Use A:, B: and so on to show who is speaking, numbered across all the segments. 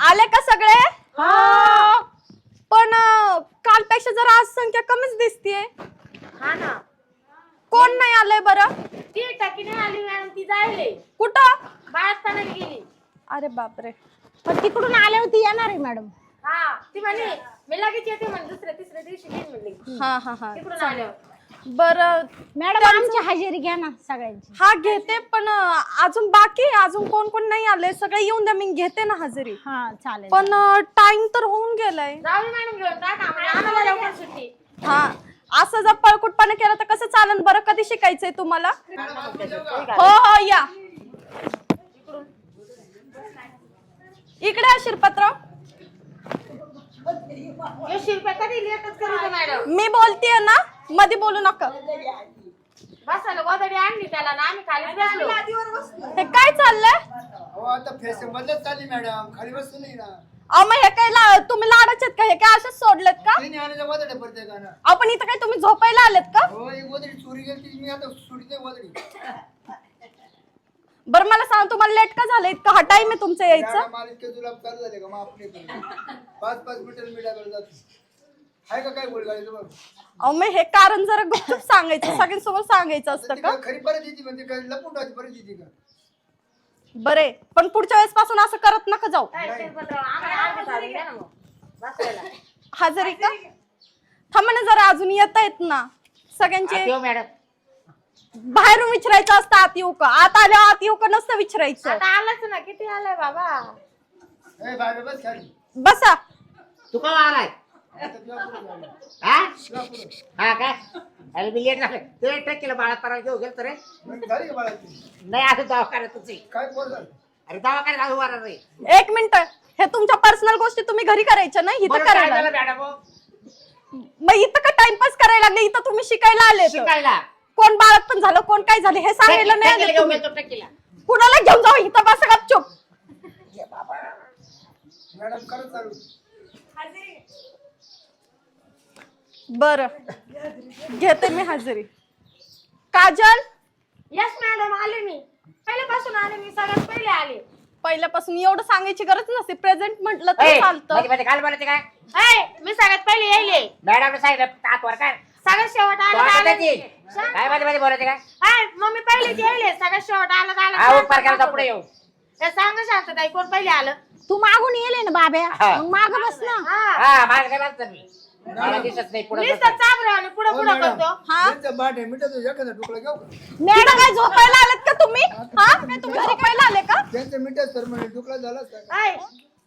A: आले का सगळे? पण अं, कालपेक्षा जरा आज संख्या कमीच दिसतीये.
B: हा ना.
A: कोण नाही आलंय बरं?
B: ती टाकीने आली मॅडम ती जायले.
A: कुठं?
B: बाळास्थानात गेली.
A: अरे बापरे.
C: पण तिकडून आल्यावरती येणार आहे मॅडम.
B: हा ती म्हणे मी लगेच येते म्हणे दुसऱ्या तिसऱ्या दिवशी म्हणले
A: हा हा हा.
B: तिकडून आल्यावर.
A: बरं
C: मॅडम आमची हजेरी घ्या ना सगळ्यांची.
A: हा घेते पण अं, अजून बाकी आहे, अजून कोण कोण नाही आले सगळे येऊन द्या मी घेते ना हजेरी.
C: हा चालेल
A: पण टाइम तर होऊन गेलाय.
B: जाऊ दे मॅडम घेऊन टाका आम्हाला लवकर सुट्टी.
A: हा असं जर पळकुटपणे केलं तर कसं चालन बरं कधी शिकायचंय तुम्हाला? हो हो या. इकडे आहे शिरपतराव.
B: हे शिरप्या कधी लेटच करू मॅडम?
A: मी बोलतेय ना मध्ये बोलू नका.
B: बसायला गोदडी आणली त्याला ना आम्ही खाली बसलो
A: हे काय चाललंय?
D: अहो आता फेस बदलत चालली मॅडम खाली बसतो नाही ना.
A: अहो मग हे काय ला- तुम्ही लाडाचे आहेत का? हे काय असंच सोडलेत का?
D: तिने आणायचं वदडे प्रत्येकानं
A: अहो पण इथं काय तुम्ही झोपायला आलेत का?
D: हो एक वदडी चोरी गेली मी आता सुटते
A: बरं मला सांग तुम्हाला लेट का झालं? इतका हा टाइम आहे तुमचं यायचं.
D: मॅडम मला इतके जुलाब चालू झाले का? मग आपण पाच पाच जातो. आहे का काय बोल गाडी बघ
A: अहो मग हे कारण जरा गुपचूप सांगायचं सगळ्यांसमोर सांगायचं असतं
D: ती
A: का?
D: काय खरी परिस्थिती म्हणजे काय लपून राहते परिस्थिती का?
A: बरे पण पुढच्या वेळेस पासून असं करत नका जाऊ. हजेरी का? थांबा ना जरा अजून येत आहेत ना. सगळ्यांचे
E: मॅडम.
A: बाहेरून विचारायचं असतं आत येऊ का? आत आल्यावर आत येऊ का नसतं विचारायचं?
B: आता आलाच ना किती आलाय बाबा?
D: ए बाय बस खाली.
A: बसा.
E: तू का आलाय. हा?
D: तुला पुढं.
E: हा काय अरे मी लेट झालं ते ट्रेक केलं बाळा परा घेऊ गेलं तर रे.
D: मग झाली का बाळाची
E: नाही
D: काय पोर झालं?
E: अरे दवाखान्यात आज उभा रे
A: एक मिनिट. हे तुमच्या पर्सनल गोष्टी तुम्ही घरी करायच्या नाही? इथं
E: बरं काय
A: करायला
E: झालं मॅडम
A: मग इथं का टाइमपास करायला लागले? इथं तुम्ही शिकायला आले
E: शिकायला.
A: कोण बाळत पण झालं कोण काय झालं हे सांगायला नाही आले तुम्ही. कुणाला घेऊन जाऊ? इथं बसा गपचूप.
D: मॅडम करत चालू.
A: बर. घेते मी हजेरी. काजल?
B: यस मॅडम आले मी. पहिल्यापासून आले मी सगळ्यात पहिले आले.
A: पहिल्यापासून एवढं सांगायची गरज नसते. प्रेझेंट म्हटलं तर
E: ए,
A: चालतं.
E: मध्ये मध्ये काय बोलायचे काय?
B: ऐ, मी सगळ्यात पहिले यायले.
E: मॅडम सांगितलं आतवर काय?
B: सगळ्यात शेवट
E: तो
B: आलं. मी.
E: काय मध्ये मध्ये बोलायचे काय?
B: मग मी पहिले यायले. सगळ्यात शेवट आलं
E: हा उपकार केला तर पुढे येऊ
B: सांग शांत ताई कोण पहिले आलं?
C: तू मागून येले ना बाब्या.
E: हा.
C: मग माग बस ना.
B: हा.
E: हा माझं काय बांधतं मी? मला दिसत नाही पुढे
B: नुसतं चाबरं आणि पुढं पुढं करतो.
A: हा?
D: आहे मिठाचं एखादा तुकडा घेऊ का?
A: मॅडम काय झोपायला आलेत का तुम्ही? हा काय तुम्ही झोपायला आले का?
D: त्यांचं मिठाचं तर म्हणे तुकडा झाला असता का?
B: ऐ,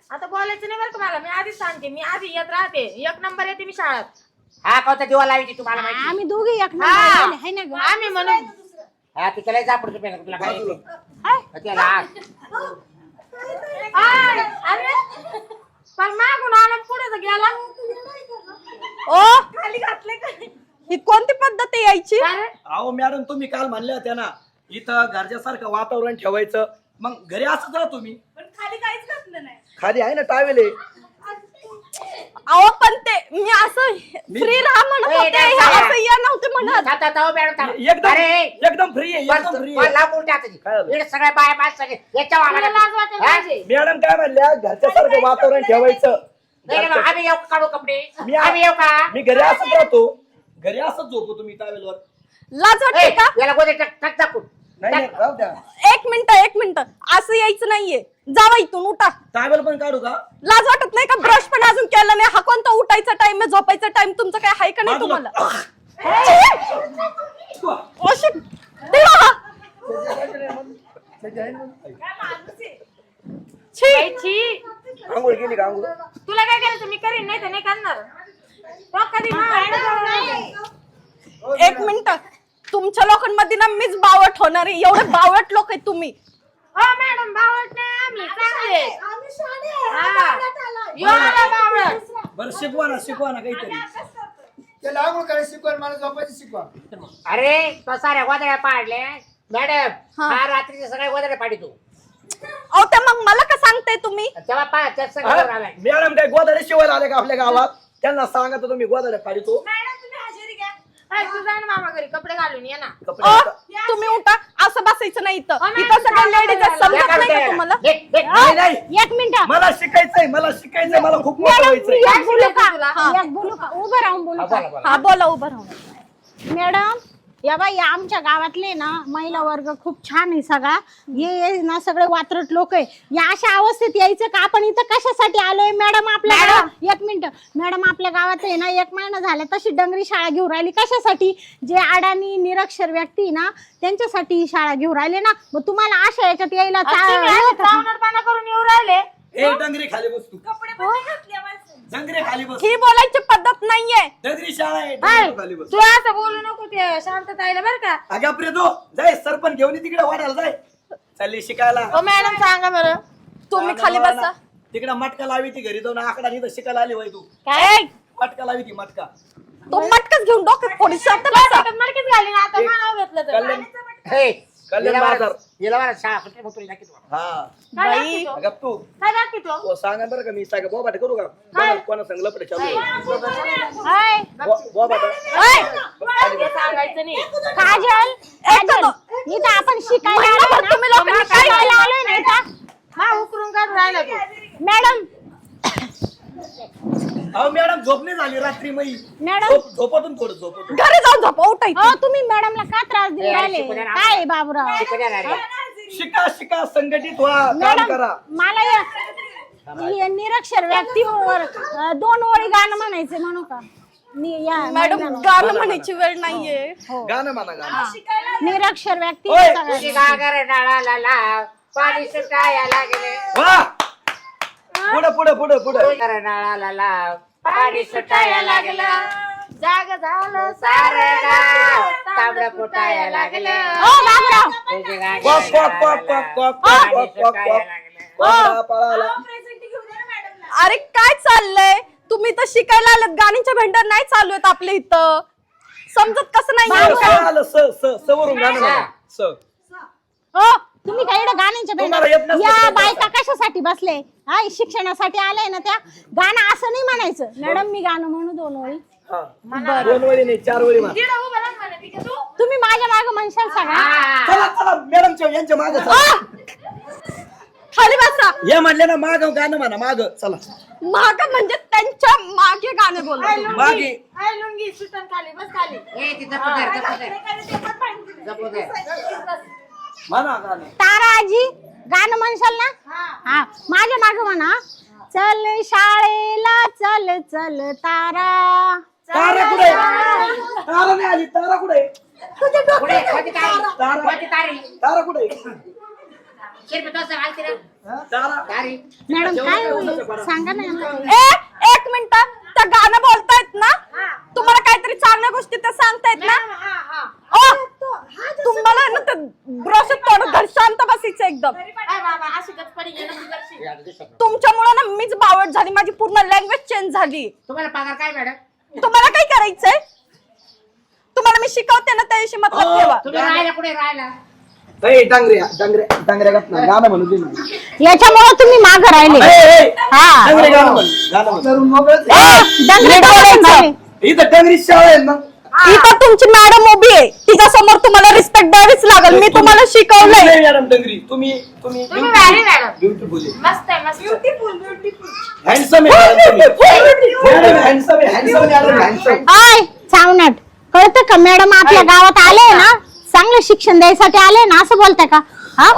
B: आता बोलायचं नाही बरं का मला. मी आधीच सांगते. मी आधी येत राहते. एक नंबर येते मी शाळेत.
E: हा कोणता दिवा लावायची तुम्हाला माहिती?
C: आम्ही दोघी एक
B: हा.
C: नंबर आहे ना ग?
B: आम्ही म्हणून.
E: हा ती त्याला जा पुढे तुला काय येते? हा.
B: अरे पण मागून आला पुढे तर गेला.
A: ओ! खाली घातले ही कोणती पद्धत आहे यायची?
F: अहो मॅडम तुम्ही काल म्हणल्या होत्या ना इथं घरच्यासारखं वातावरण ठेवायचं. मग घरी असंच राहा तुम्ही.
A: खाली काहीच घातलं नाही.
F: खाली आहे ना टावेल आहे.
A: अहो पण ते मी असं फ्री राहा म्हणत होते. हे. असं या नव्हते म्हणत.
E: थांब, थांब, थांब, मॅडम, थांब.
F: एकदम
E: अरे
F: एकदम फ्री आहे एकदम फ्री आहे.
E: लाव उलट्या हाताची.
F: काय झालं?
E: इकडे सगळ्या बाया माणसं सगळे याच्या
B: तुला लाज वाटायला
E: हा?
B: पाहिजे
F: मॅडम काय म्हणल्या घरच्यासारखं वातावरण ठेवायचं.
E: नाही, नाही, मग आम्ही येऊ का काढू कपडे?
F: मी
E: आम्ही येऊ का?
F: मी घरी असंच राहतो. घरी असंच झोपू तुम्ही टावेलवर
A: लाज वाटते
E: ए,
A: का?
E: याला गोदे टाक टाक टाकून
F: नाही नाही राहू द्या.
A: एक मिनिट एक मिनिट. असं यायचं नाहीये. जावा इथून उठा.
F: टावेल पण काढू का?
A: लाज वाटत नाही का? ब्रश पण अजून केलं नाही. हा कोणता उठायचा टाइम आहे झोपायचा टाइम तुमचं काय आहे का नाही
F: बाजूला.
A: तुम्हाला? अशी देवा. छी.
B: बाई, छी.
F: आंघोळ केली का आंघोळ?
B: तुला काय करायचं? मी करीन नाही तर नाही करणार. तो कधी.
A: एक मिनिट. तुमच्या लोकांमध्ये ना मीच बावट होणार आहे. एवढे बावट लोक आहेत तुम्ही.
B: हो मॅडम बावट नाही आम्ही चांगले. हा. यो आला बावळट.
F: बरं शिकवा ना शिकवा ना काहीतरी.
D: त्याला आंघोळ करायला शिकवा मला झोपायची शिकवा.
E: अरे तो साऱ्या गोदड्या पाडल्या. मॅडम
A: हा.
E: हा रात्रीचे सगळे गोदड्या पाडी तू.
A: अहो त्या मग मला का सांगताय तुम्ही?
E: तेव्हा पा त्या
F: हा?
E: सगळं आलाय
F: मॅडम काय गोदाडे शिवायला आले का आपल्या गावात? त्यांना सांगा तर तुम्ही गोदाडे फाडतो
B: काय तू जा ना मामा घरी कपडे घालून ये ना
F: कपडे
A: तुम्ही उठा असं बसायचं नाही इथं इथं सगळ्या लेडीज. समजत नाही का तुम्हाला.
F: नाही, नाही.
C: एक मिनिट
F: मला शिकायचंय मला शिकायचंय मला खूप मोठं
C: मॅडम
F: व्हायचंय
C: मी एक बोलू का
A: हा.
C: एक बोलू का उभं राहून बोलू
E: हा,
C: का
E: बोला.
A: हा बोला उभं राहून
C: मॅडम या बाई आमच्या गावातले ना महिला वर्ग खूप छान आहे सगळा. हे हे ना सगळे वात्रट लोक आहे. या अशा अवस्थेत यायचं का? आपण इथं कशासाठी आलोय? मॅडम आपल्या गावात एक मिनिट. मॅडम आपल्या गावात आहे ना एक महिना झाला तशी डंगरी शाळा घेऊन राहिली. कशासाठी? जे अडाणी निरक्षर व्यक्ती ना त्यांच्यासाठी ही शाळा घेऊन राहिले ना. मग तुम्हाला अशा याच्यात यायला चा- हे होतं का?
B: करून येऊ राहिले.
F: ए डंगरे खाली बस तू. खाली बस.
A: ही बोलायची पद्धत नाहीये.
F: डंगरी शाळा आहे.
B: हाय,
F: डंगरे खाली बस.
B: तू असं बोलू नको ते शांतताईला बरं का.
F: अगं तू जाय सरपंच घेऊन ये तिकडे वाढायला जाय. चालली शिकायला.
B: ओ मॅडम सांगा बरं.
A: तुम्ही खाली बसा.
F: तिकडे मटका लावी ती घरी जाऊन आकडा नाही शिकायला आली वय तू.
A: ए,
F: मटका लावी ती मटका.
A: तो मटकच घेऊन डोक्यात बसा.
B: मडकीच घाली ना आता मानाव घेतलं तर.
F: कल्याण
E: हे,
F: कल्याण बाजार. हा.
B: काय
A: बाई
B: दाखवितो?
F: अगं तू.
B: काय दाखवितो
F: ओ, सांगा बरं का मी सांगा. बोबाटे करू का? कोणा- कोणा सांगलं पडे चालू आहे.
C: हाय,
F: बो- बोबाटा
B: ते. सांगायचं नाही?
C: काजल काजल इथं आपण शिकायला आलोय ना,
A: तुम्ही लोकांनी
C: आपण
A: काय
C: शिकायला आलोय ना इथं.
B: मा उकरून काढून राहिला तू.
C: मॅडम
F: अहो मॅडम झोप नाही झाली रात्री मई.
C: मॅडम?
F: झोप झोपातून थोडं झोपतून.
A: घरी जाऊन झोपा उठायचं
C: हो तुम्ही मॅडमला का त्रास देऊ
E: ए,
C: राहिले.
E: शिकू द्या ना.
C: काय आहे बाबूराव?
E: शिकू.
F: शिका संघटित व्हा काम
C: मॅडम
F: करा.
C: मला या- या निरक्षर व्यक्तीवर अं, दोन ओळी गाणं म्हणायचे म्हणू का? नि- या
A: मॅडम. गाणं म्हणायची. वेळ नाहीये.
F: गाणं म्हणा गाणं.
C: निरक्षर व्यक्ती
E: पाणी सुटाया लागले.
F: वा! पुढे पुढे पुढे पुढे.
E: लाव, पाणी सुटाया लागलं.
B: जाग झालं
E: सार गाव तांबडं फुटाया लागलं.
C: हो बाबूराव.
E: तुझी.
F: पळाला.
A: अरे काय चाललंय? तुम्ही तर शिकायला आलात. गाणीच्या भेंडर नाही चालू आहेत आपल्या इथं. समजत कसं नाही
F: स आलं, स, स, स वरून गाणं म्हणा. स.
C: हो तुम्ही काय इकडं गाण्यांच्या
F: तुम्हाला येत
C: या बायका कशासाठी बसले हा शिक्षणासाठी आलाय ना त्या गाणं असं नाही म्हणायचं मॅडम मी गाणं म्हणू दोन ओळी
F: हा. दोन वळी नाही चार वळी म्हणा
B: तिकडं उभं राहा म्हणे तिकडे तू
C: तुम्ही माझ्या मागे म्हणशाल सगळं
E: हा.
F: चला चला मॅडमच्या यांच्या माग
A: खाली बसा
F: या म्हणले ना माग गाणं म्हणा माग चला
A: माग म्हणजे त्यांच्या मागे गाणे बोला
F: मागे
B: लुंगी सुटन खाली बस खाली
E: ए, ती जपू दे, जपू दे. जपू दे.
F: म्हणा गाणं.
C: तारा आजी गाणं म्हणशाल ना? हा. माझ्या मागे म्हणा. चल शाळेला चल चल तारा.
F: तारा कुठे? तारा. नाही आली. तारा कुठे?
E: पुढे, कोणती तारी?
F: कुठे?
E: रे.
F: तारा
E: तारी.
C: मॅडम काय होईल? सांगा ना.
A: ए एक मिनिट. त्या गाणं बोलतायत ना? तुम्हाला काहीतरी चांगल्या गोष्टी त्या सांगतायत ना?
B: हा हा.
A: ओ, तुम्हाला ना ते. ब्रश थोडं घर शांत बसायचं एकदम.
E: नाही.
A: तुमच्यामुळे ना मीच बावट झाली माझी पूर्ण लँग्वेज चेंज झाली.
E: तुम्हाला पगार काय मॅडम?
A: तुम्हाला काय करायचंय? तुम्हाला मी शिकवते ना त्याविषयी मतलब
F: ओ,
A: ठेवा.
E: तुम्ही राहायला कुठे राहायला?
F: ए डांगऱ्या डांगऱ्या डांगऱ्या गप ना गाणं म्हणू दे ना.
C: याच्यामुळे तुम्ही मागे राहिले.
F: ए, ए,
C: हा.
F: डांगरे गाणं म्हण गाणं म्हण.
C: ए, दंगली बोलायचं.
F: इथं डांगरी शाळा आहे ना.
A: इथं तुमची मॅडम उभी आहे. तिच्या समोर तुम्हाला रिस्पेक्ट द्यावीच लागेल. मी तुम्हाला शिकवलंय.
F: नाही मॅडम डंगरी. तुम्ही तुम्ही
B: तुम्ही भारी मॅडम.
F: ब्युटिफुल
B: मस्त आहे मस्त. ब्युटिफुल ब्युटिफुल
F: हँडसम आहे मॅडम हँडसम आहे हँडसम मॅडम हँडसम
C: आय चावनट कळतं का? मॅडम आपल्या गावात आले ना? चांगलं शिक्षण द्यायसाठी आले ना असं बोलताय का? हा?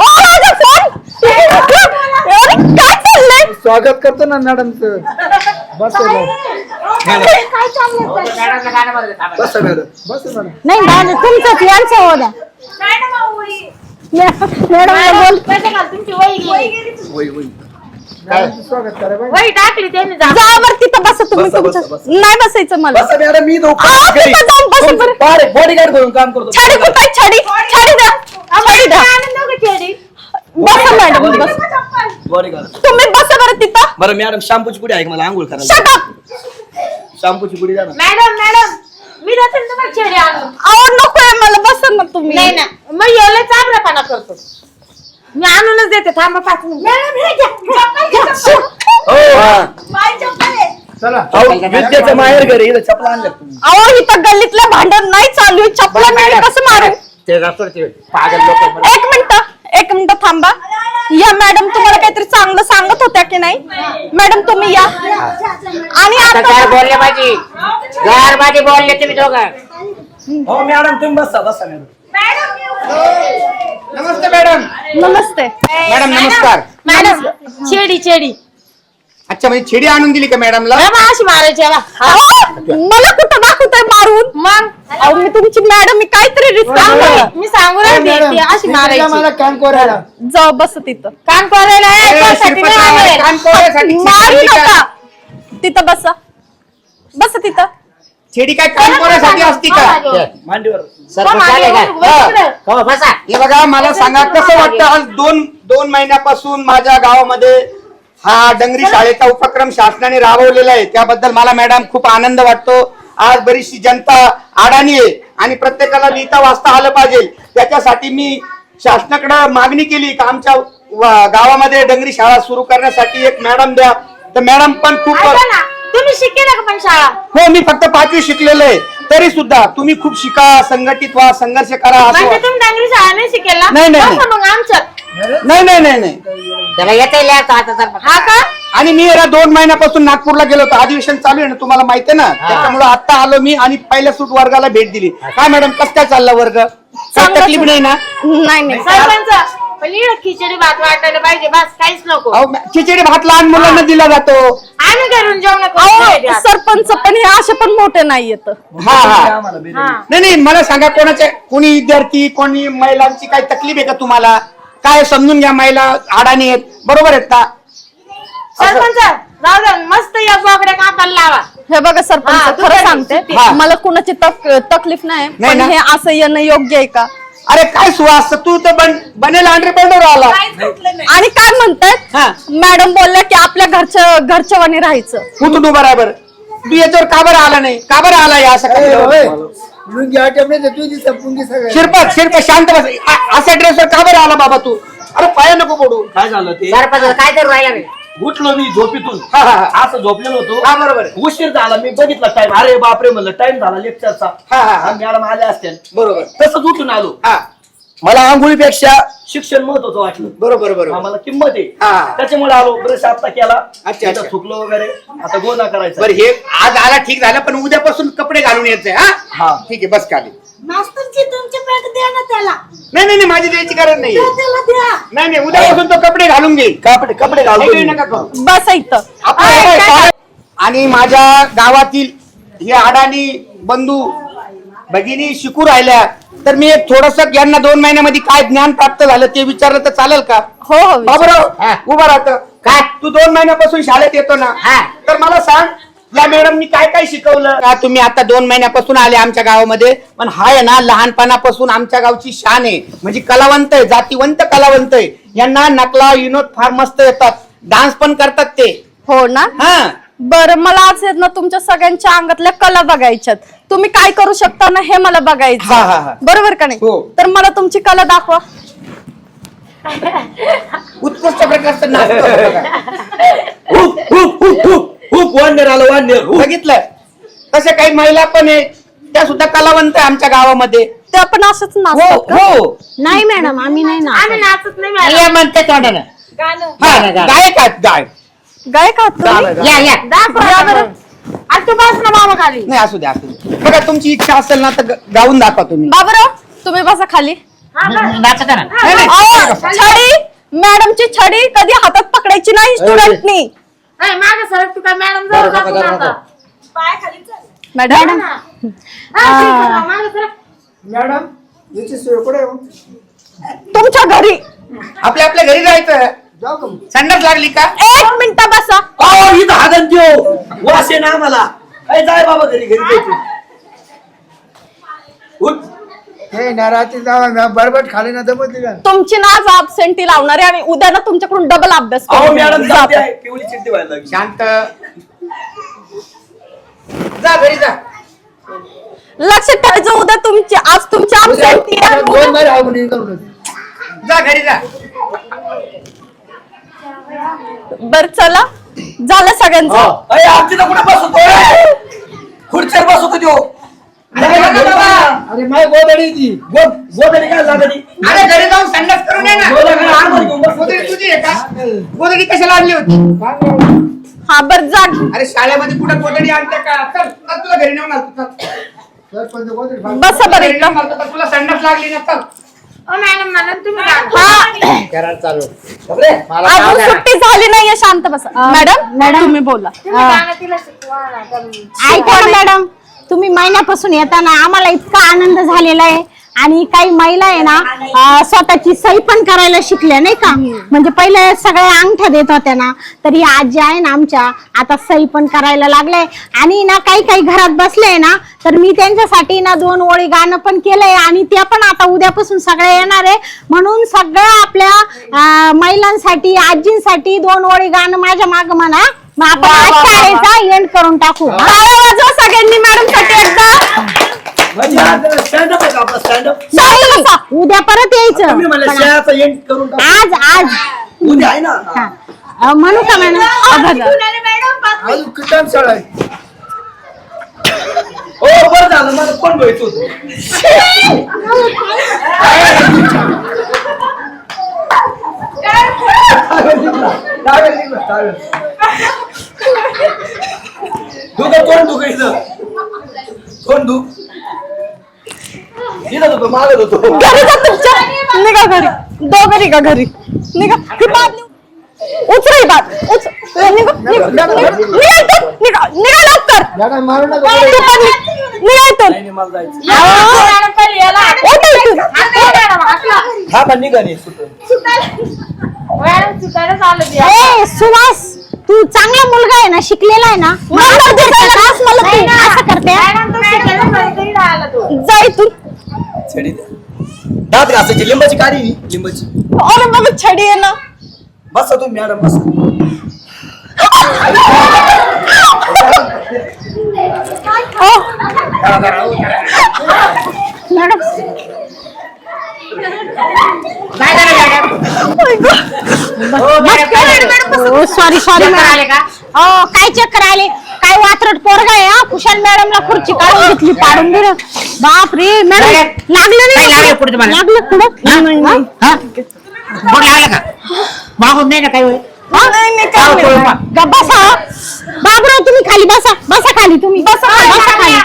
D: स्वागत करतो ना मॅडमचं. बस
C: काय चाललंय.
F: बस मॅडम.
D: बस मॅडम.
C: नाही दादा तुमचंच यांचं हो द्या. मॅडम बोल.
B: तुमची वही गेली
F: होय होय
D: मॅडमचं स्वागत करा बाई.
B: वही टाकली त्यांनी जा.
A: जा बर तिथं बसा तुम्ही
F: बसा,
A: तुमचं.
F: बसा.
A: नाही बसायचं मला.
F: बस मॅडम मी तो
A: आ, तिथं जाऊन बसा बरं.
F: बॉडीगार्ड म्हणून काम करतो.
A: छडी कुठं आहे? छडी? छडी द्या. छडी द्या. बसा मॅडम बस.
F: बॉडीगार्ड
A: तुम्ही बसा बरं तिथं.
F: बरं मॅडम शॅम्पूची पुडी आहे का मला आंघोळ करायला
A: शट अप
F: शॅम्पूची पुडी द्या ना.
B: मॅडम मॅडम मी जाते ना तुम्हाला छेडी आणून.
A: आवड नकोय मला बसा ना तुम्ही.
B: नाही ना मग एवढं करतो. मी आणूनच देते थांबा पाच मिनिट.
F: हो हा
D: चला.
F: अहो, विद्येचं माहेर घरी इथं चपला आणल्या तुम्ही
A: अहो इथं गल्लीतलं भांडण नाही चालू आहे. चपला नाही कसं मारू?
E: ते जातो ते पागल लोक
A: एक मिनिट एक मिनिट थांबा. या मॅडम तुम्हाला काहीतरी चांगलं सांगत होत्या की नाही? मॅडम तुम्ही या. आणि
E: आता
A: आता
E: घर बोलले माझी? घर माझी बोलले तुम्ही दोघं.
F: हो मॅडम तुम्ही बसा बसा मॅडम.
D: नमस्ते मॅडम.
A: नमस्ते.
D: मॅडम नमस्कार.
B: मॅडम चेडी चेडी
D: अच्छा म्हणजे छिडी आणून दिली का मॅडमला?
B: अशी मारायची.
A: अहो, मला कुठं दाखवतोय मारून?
B: मग?
A: अहो मी तुमची मॅडम मी काहीतरी रिस्क
B: सांगू- मी सांगू राहिली ती अशी मारायची.
D: मला कोरायला.
A: जाऊ बस तिथं.
B: कान करायला
D: ए,
B: यासाठी नाही
D: शिरपतराव,
B: आलोय.
D: कान कोरायसाठी
A: मारू
D: छिडी
A: नका.
D: का?
A: तिथं बसा. बस तिथं.
D: छिडी काय कान कोरायसाठी असती का?
F: मांडीवर.
B: हो,
E: का? हो. बसा.
D: हे बघा मला सांगा कसं वाटतं आज दोन दोन महिन्यापासून माझ्या गावामध्ये हा डंगरी शाळेचा उपक्रम शासनाने राबवलेला आहे. त्याबद्दल मला मॅडम खूप आनंद वाटतो. आज बरीचशी जनता अडाणी आहे आणि प्रत्येकाला लिहिता वाचता आलं पाहिजे. त्याच्यासाठी मी शासनाकडे मागणी केली की आमच्या व- गावामध्ये डंगरी शाळा सुरू करण्यासाठी एक मॅडम द्या. तर मॅडम पण खूप
B: ऐका ना. तुम्ही शिकेल का पण शाळा?
D: हो मी फक्त पाचवी शिकलेलो आहे. तरी सुद्धा तुम्ही खूप शिका संघटित व्हा संघर्ष करा असं
B: म्हणजे तुम्ही डांगरी शाळा नाही शिकेल?
D: नाही, नाही,
B: मग
D: नाही नाही नाही नाही.
E: त्याला येता आता
B: हा का?
D: आणि मी याला दोन महिन्यापासून नागपूरला गेलो होतो. अधिवेशन चालू आहे ना तुम्हाला माहिती आहे ना? त्याच्यामुळे आता आलो मी आणि पहिल्या सूट वर्गाला भेट दिली. काय मॅडम कस काय चालला वर्ग? काय तकलीफ नाही ना?
A: नाही नाही.
B: सरपंच पण इकडं खिचडी भात वाटायला पाहिजे. बस काहीच नको.
D: अहो खिचडी भात लहान मुलांना दिला जातो.
B: आम्ही घरून जेवण
A: अहो सरपंच पण हे असे पण मोठे नाही येत
D: हा. हा.
B: हा
D: नाही. नाही मला सांगा कोणाच्या कोणी विद्यार्थी कोणी महिलांची काही तकलीफ आहे का तुम्हाला? काय समजून घ्या महिला अडाणी आहेत. बरोबर आहेत का?
B: सरपंच जाऊ द्या. मस्त या बोकड्या कापायला लावा.
A: हे बघा
B: हा,
A: सरपंच
B: तू
A: खरं सांगते.
D: हा.
A: मला कुणाची तक- तकलीफ नाही
D: नाही
A: पण
D: ना?
A: हे असं येणं योग्य आहे का?
D: अरे काय सुहास तू तर बन बनेल अंडर बंडर आला.
A: आणि काय
D: हा.
A: म्हणतायत मॅडम बोलल्या की आपल्या घरच्या घरच्या वाणी राहायचं
D: कुठून उभा बरोबर तू याच्यावर का बरं आला नाही? का बरं आला या असं
G: लुंगी आटपणे तर तुझी संपून घे सगळं
D: शिरपत शिरपत शांत बस. अ- अशा ड्रेसवर का बरं आला बाबा तू? अरे पाया नको पडू.
F: काय झालं ते?
E: सरपंच काय करू राहिला रे
F: उठलो मी झोपेतून.
D: हा, हा, हा.
F: असं झोपलेलो होतो.
D: हा बरोबर. आहे.
F: उशीर झाला मी बघितला टाइम अरे बापरे म्हणलं टाइम झाला लेक्चरचा
D: हा, हा, हा.
F: मॅडम आल्या असत्या
D: बरोबर.
F: तसंच उठून आलो.
D: हा.
F: मला आंघोळीपेक्षा शिक्षण महत्वाचं वाटलं.
D: बरोबर बरोबर.
F: आम्हाला किंमत आहे.
D: हा.
F: त्याच्यामुळे आलो ब्रश आता केला.
D: अच्छा,
F: थुकलो वगैरे. आता गोना करायचा.
D: बरं हे आज आला ठीक झालं पण उद्यापासून कपडे घालून यायचंय हा?
F: हा.
D: ठीक आहे बस खाली.
C: मास्तरची तुमची पेट द्या ना त्याला.
D: नाही नाही नाही, माझी द्यायची गरज नाही.
C: त्याला द्या.
D: नाही नाही उद्यापासून तो कपडे घालून घेईल.
F: कपडे कपडे
D: काही
F: घालतो
D: नका करू.
A: बस इथं.
D: आपण
A: अय,
D: काय
A: काय-
D: काय- आणि माझ्या गावातील हे अडाणी बंधू भगिनी शिकू राहिल्या. तर मी एक थोडस यांना दोन महिन्यामध्ये काय ज्ञान प्राप्त झालं ते विचारलं तर चालेल का?
A: हो हो.
D: बाबूराव
E: हा.
D: उभा राहत काय? तू दोन महिन्यापासून शाळेत येतो ना.
E: हा.
D: तर मला सांग या मॅडमनी काय काय शिकवलं? का तुम्ही आता दोन महिन्यापासून आले आमच्या गावामध्ये? पण हा आहे ना लहानपणापासून आमच्या गावची शान आहे. म्हणजे कलावंत आहे जातीवंत कलावंत आहे. यांना नकला विनोद फार मस्त येतात. डान्स पण करतात ते.
A: हो ना?
D: हा.
A: बरं मला आज आहेत ना तुमच्या सगळ्यांच्या अंगातल्या कला बघायच्यात. तुम्ही काय करू शकता ना हे मला
D: हा, हा, हा.
A: बघायचं बरोबर का नाही?
D: हो.
A: तर मला तुमची कला दाखवा.
D: उत्कृष्ट प्रकारचं नाचतो बघा.
F: हुप हुप हुप हुप. हुप वानर आलं वानर हुप
D: बघितलं. तसे काही महिला पण आहेत त्या सुद्धा कलावंत आहे आमच्या गावामध्ये.
A: ते आपण असंच
D: हो
A: नाचतात का?
D: हो.
C: नाही मॅडम आम्ही नाही ना
B: आम्ही नाचत नाही मॅडम
E: या म्हणते तोंडानं.
D: हा,
E: गाणं.
D: गायक आहेत गाय
A: गायक आहात तुम्ही?
E: या या.
B: दाखवा
A: या बरं.
B: आणि तू बस ना बाबा खाली.
D: नाही असू द्या असू द्या बघा तुमची इच्छा असेल ना तर ग- गाऊन दाखवा तुम्ही.
A: बाबूराव तुम्ही बसा खाली.
B: हा, बस.
E: नाचत ना?
D: नाही, नाही.
A: अहो, छडी. मॅडमची छडी कधी हातात पकडायची नाही स्टुडंटनी
B: मागं सरक तू काय मॅडम. आता.
A: मॅडम.
B: हा, ठीक आहे, मागं सरक.
G: मॅडम याची सोय कुठे आहे हो?
A: तुमच्या घरी.
D: आपल्या आपल्या घरी जायचं
G: जाऊ का मग?
D: संडास लागली का?
A: एक मिनिट बसा.
F: अहो इथं हागन देऊ. वास ना आम्हाला. काय जाय बाबा घरी घरी जायचं. उठ.
G: हे नाराची बरबट खाली ना दमतली का
A: तुमची ना आज absentee लावणार आहे आणि उद्या ना तुमच्याकडून डबल अभ्यास
F: अहो
A: करून
F: मॅडम
A: घेणार.
F: जाते आहे. पिवळी चिट्टी व्हायला लागली.
D: शांत. जा घरी जा.
A: लक्षात ठेवायचं उद्या तुमची आज तुमची absentee आहे. आणि
G: दोन
A: उद्या-
G: महिने अगोदर करून होते.
D: जा घरी जा.
A: बर चला. झालं सगळ्यांचं.
F: अरे आमची तर कुठे बसवतो खुर्चीवर बसवतो तो.
D: अरे नका बाबा.
G: अरे माय गोदडी ती.
F: गो- गोदडी काय लागली
D: अरे घरी जाऊन संडास करून ये ना.
F: गोदडी आंघोळ घेऊन बस.
D: गोदडी तुझी आहे का? गोदडी कशाला आणली होती?
A: हा बर जाग
D: अरे शाळेमध्ये कुठे गोदडी आणते का? चल चल तुला घरी नेऊन.
G: सरपंच गोदडी.
A: बसा बरं
D: घरी
A: इथं.
D: नेऊन घालतो तर तुला संडास लागली ना चल.
B: ओ मॅडम मला तुम्ही गाणं-
A: हा
E: करार चालू.
F: बापरे.
E: मला नाव
A: अजून
E: द्या ना.
A: सुट्टी झाली नाहीये शांत बसा. Madam madam. तुम्ही बोला.
B: तुम्ही गाणं तिला शिकवा ना कमी.
C: ऐका ना मॅडम. तुम्ही महिन्यापासून येताना आम्हाला इतका आनंद झालेला आहे. आणि काही महिला आहे ना अं, स्वतःची सही पण करायला शिकल्या नाही का? म्हणजे पहिले सगळ्या अंगठ्या देत होत्या ना तर ही आजी आहे ना आमच्या आता सही पण करायला लागलंय आणि ना काही काही घरात बसले ना तर मी त्यांच्यासाठी ना दोन ओळी गाणं पण केलंय आणि त्या पण आता उद्यापासून सगळे येणार आहे. म्हणून सगळ्या आपल्या अं, महिलांसाठी आजींसाठी दोन ओळी गाणं माझ्या माग म्हणा. मग आपण आज शाळेचा एंड करून टाकू.
A: टाळ्या वाजवा सगळ्यांनी मॅडमसाठी एकदा.
F: म्हणजे आज स्टँडअप आहे का आपला स्टँडअप
C: नाही, उद्या परत यायचं.
F: तुम्ही मला
C: पण
F: शाळेचा एंड करून टाकू.
C: आज आज.
F: उद्या आहे ना?
C: हा. अं, म्हणू का मॅडम अं, बघा.
G: शाळा आहे.
F: हो बरं झालं. मला कोण घ्यायचं होतं? टावेल निघला, टावेल निघला, टावेल. दुखा तोंड दुख इथं? तोंड दुख इथं होतो मागत होतो.
A: घरी जा तुमच्या निघा घरी. दोघं निघा घरी. निघा. ही बात उचरा ही बात उच निघा. निघा. निघा. निघा. इथून. निघा. निघा लवकर.
G: मॅडम मारू नका.
A: तू पण निघ. निघा इथून.
F: नाही, नाही, मला जायचं.
A: अहो,
B: मॅडम पहिले याला
A: उठा इथून.
B: हाकला मॅडम, हाकला.
F: हा पण निघाली सुटून.
B: मॅडम चुकायला चालू द्या
C: ए सुहास. तू चांगला मुलगा आहे ना शिकलेला आहे ना
A: मला तू.
C: असं करते.
B: मॅडम तो तो
F: छडी द्या. दात घासायची लिंबाची ही, लिंबाची.
A: अरे बाबा छडी आहे ना.
F: बसा तुम्ही मॅडम बसा.
A: हो
E: काय झालं मॅडम
C: हो सॉरी सॉरी
E: चक्कर आले का?
C: हो काय चक्कर आले? काय वात्रट पोरगा आहे हा? कुशाल मॅडमला खुर्ची काढून घेतली पाडून दिलं. बाप रे मॅडम लागलं
E: काय
C: नाही
E: लागलं पुढे तुम्हाला?
C: लागलं?
E: हा? बोट लागलं का? मागून नाही ना काही होईल?
A: काय नाही.
C: ग- बसा. बाबराव तुम्ही खाली बसा. बसा खाली तुम्ही. बसा बसा खाली.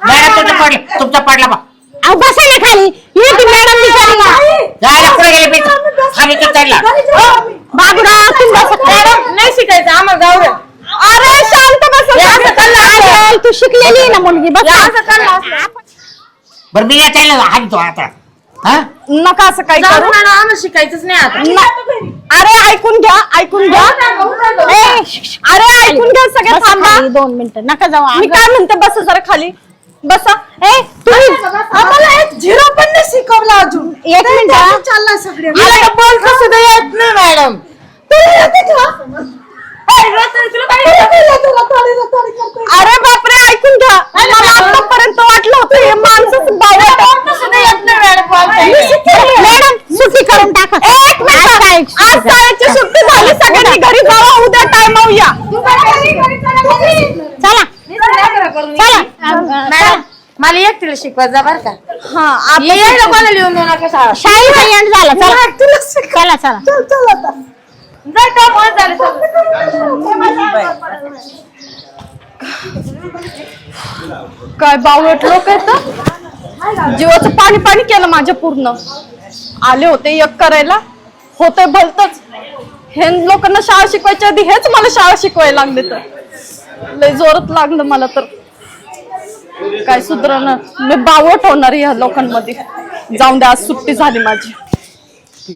E: मॅडम तुमचा पडला तुमचा पडला बा.
C: अहो बसा ना खाली. मॅडम मी खाली
E: जायला पुढे गेले मी खाली तर चढला.
C: बाबूराव तुम्ही बसा.
B: मॅडम नाही शिकायचं आम्हाला जाऊ
C: अरे शांत बसा. तू शिकलेली आहे ना मुलगी बस.
E: बरं मी या चालला हात तो आता. हा?
A: नका असं काही
B: जाऊ
A: करू.
B: दे मॅडम आम्हाला शिकायचंच नाही आता.
A: न- अरे ऐकून घ्या ऐकून घ्या. ए, श- अरे ऐकून घ्या सगळे
C: बसा
A: थांबा.
C: खाली दोन मिनिटं. नका जाऊ
A: मी. काय म्हणते बसा जरा खाली. बसा. ए तुम्ही आम्हाला एक झिरो पण नाही शिकवला अजून.
C: एक मिनिट
A: चालला सगळे.
B: मला बोलता सुद्धा येत नाही मॅडम.
A: अरे बापरे ऐकून घ्या. मला आतापर्यंत वाटलं होतं हे माणसं
B: मॅडम
C: सुट्टी करून टाका.
A: एक मिनिट. आज शाळेची सुट्टी झाली. सगळ्यांनी घरी जावा. उद्या टाइम या.
C: चला.
B: मॅडम मला एकटीला शिकवा जा बरं का.
A: हा
B: कोणाला लिहून देऊ नका शाळा.
C: एंड झाला चला. चला चला.
B: जा टॉप वर झाले सगळं.
A: काय बावट लोक आहेत जीवाचं पाणी पाणी केलं माझ्या पूर्ण. आले होते एक करायला. होते भलतच. हे लोकांना शाळा शिकवायच्या आधी हेच मला शाळा शिकवायला लागले तर. लय जोरात लागलं मला तर. काय सुधरणार. मी बावट होणार या लोकांमध्ये. जाऊन द्या आज सुट्टी झाली माझी.